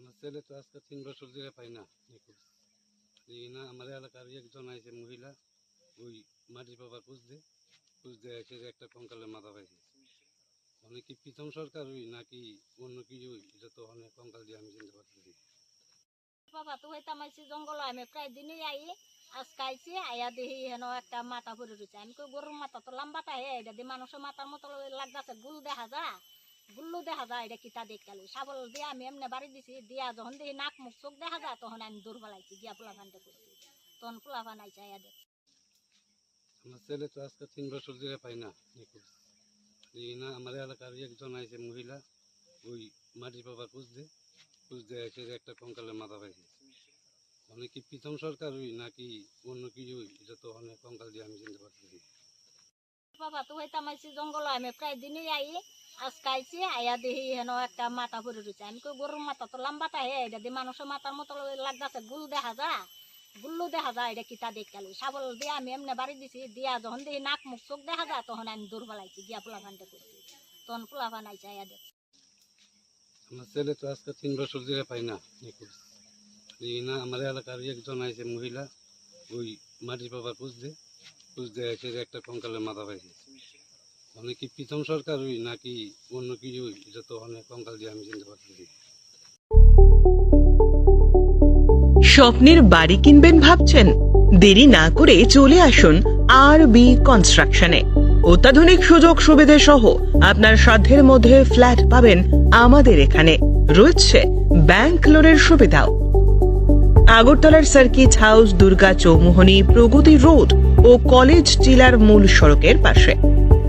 আমার ছেলে তো আজকে তিন বছর ধরে পাই না নিখোঁজ এই না, আমার এলাকার একজন আছে মহিলা, ওই মাটির বাবা খুঁজতে খুঁজতে এসে যে একটা কঙ্কালের মাথা পাইছে। অনেক কি প্রথম সরকার ওই, নাকি অন্য কিছু এটা তো অনেক কঙ্কাল দিয়ে আমি চিনতে পারতেছি বাবা, তো হইতাম আইসি জঙ্গল, আমি প্রায় দিনই আই, আজকে আইসি আয়া দেখি হেন একটা মাথা পড়ে রয়েছে। আমি কই, গরুর মাথা তো লম্বাটা হে এটা দিয়ে মানুষের মাথার মতো লাগতেছে, গুল দেখা যা গুল্লু দেখা যায় এটা কিতা দেখালি সাবল দিয়ে আমি এমনি বাড়ি দিছি দিয়া যখন দেখি নাক মুখ চোখ দেখা যায় তখন আমি দূর বেলাইছি গিয়া পোলা ফান্ডে করছি তখন পোলা ফান আইসা আয়া দেখ আমার ছেলে তো আজকে তিন বছর ধরে পাই না এই না আমার এলাকার একজন আছে মহিলা ওই মাটির বাবা খুঁজতে। খুঁজতে যে একটা কঙ্কালের মাথা পাইছে। অনেক কি প্রথম সরকার ওই নাকি অন্য কিছু এটা তো অনেক কঙ্কাল দিয়ে আমি চিনতে পারতেছি বাবা তো হইতাম আইসি জঙ্গল আমি প্রায় দিনই আই আজকে আইসি আয়া দেখি হেন একটা মাথা পড়ে রয়েছে। আমি কই, গরুর মাথা তো লম্বাটা হে, এটা দিয়ে মানুষের মাথার মতো লাগতেছে। গুল দেখা যা, গুল্লু দেখা যায় এটা কিতা দেখালি সাবল দিয়ে আমি এমনি বাড়ি দিছি, দিয়া যখন দেখি নাক মুখ চোখ দেখা যায় তখন আমি দূর বেলাইছি গিয়া পোলা ফান্ডে করছি। তখন পোলা ফান আইসা আয়া দেখ। আমার ছেলে তো আজকে তিন বছর ধরে পাই না, এই না, আমার এলাকার একজন আছে মহিলা, ওই মাটির বাবা খুঁজতে খুঁজতে এসে যে একটা কঙ্কালের মাথা পাইছে। অনেক কি প্রথম সরকার ওই নাকি অন্য কিছু? এটা তো অনেক কঙ্কাল দিয়ে আমি চিনতে পারতেছি। স্বপ্নের বাড়ি কিনবেন ভাবছেন? দেরি না করে চলে আসুন আর বি কনস্ট্রাকশনে অত্যাধুনিক সুযোগ সুবিধে সহ আপনার সাধ্যের মধ্যে ফ্ল্যাট পাবেন আমাদের এখানে। রয়েছে ব্যাংক লোনের সুবিধাও। আগরতলার circuit house, Durga Chowmuhani, Pragati road ও কলেজ টিলার মূল সড়কের পাশে।